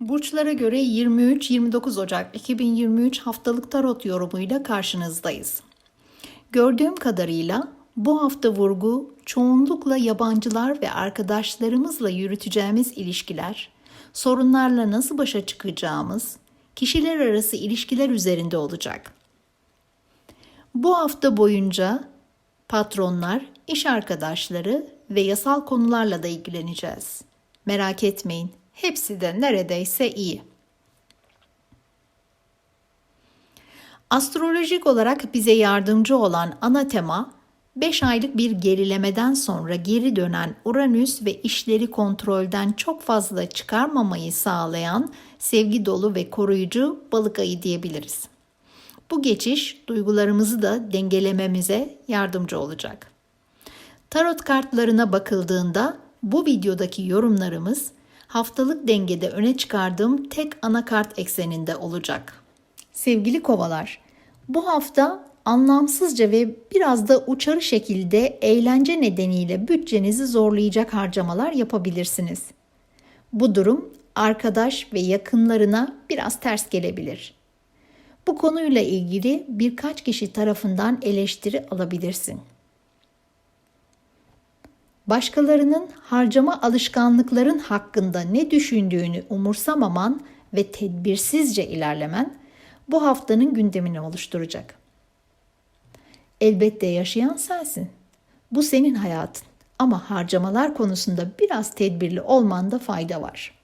Burçlara göre 23-29 Ocak 2023 haftalık tarot yorumuyla karşınızdayız. Gördüğüm kadarıyla bu hafta vurgu çoğunlukla yabancılar ve arkadaşlarımızla yürüteceğimiz ilişkiler, sorunlarla nasıl başa çıkacağımız, kişiler arası ilişkiler üzerinde olacak. Bu hafta boyunca patronlar, iş arkadaşları ve yasal konularla da ilgileneceğiz. Merak etmeyin, hepsi de neredeyse iyi. Astrolojik olarak bize yardımcı olan ana tema 5 aylık bir gerilemeden sonra geri dönen Uranüs ve işleri kontrolden çok fazla çıkarmamayı sağlayan sevgi dolu ve koruyucu balık ayı diyebiliriz. Bu geçiş duygularımızı da dengelememize yardımcı olacak. Tarot kartlarına bakıldığında bu videodaki yorumlarımız haftalık dengede öne çıkardığım tek anakart ekseninde olacak. Sevgili kovalar, bu hafta anlamsızca ve biraz da uçarı şekilde eğlence nedeniyle bütçenizi zorlayacak harcamalar yapabilirsiniz. Bu durum arkadaş ve yakınlarına biraz ters gelebilir. Bu konuyla ilgili birkaç kişi tarafından eleştiri alabilirsin. Başkalarının harcama alışkanlıkların hakkında ne düşündüğünü umursamaman ve tedbirsizce ilerlemen bu haftanın gündemini oluşturacak. Elbette yaşayan sensin. Bu senin hayatın ama harcamalar konusunda biraz tedbirli olmanda fayda var.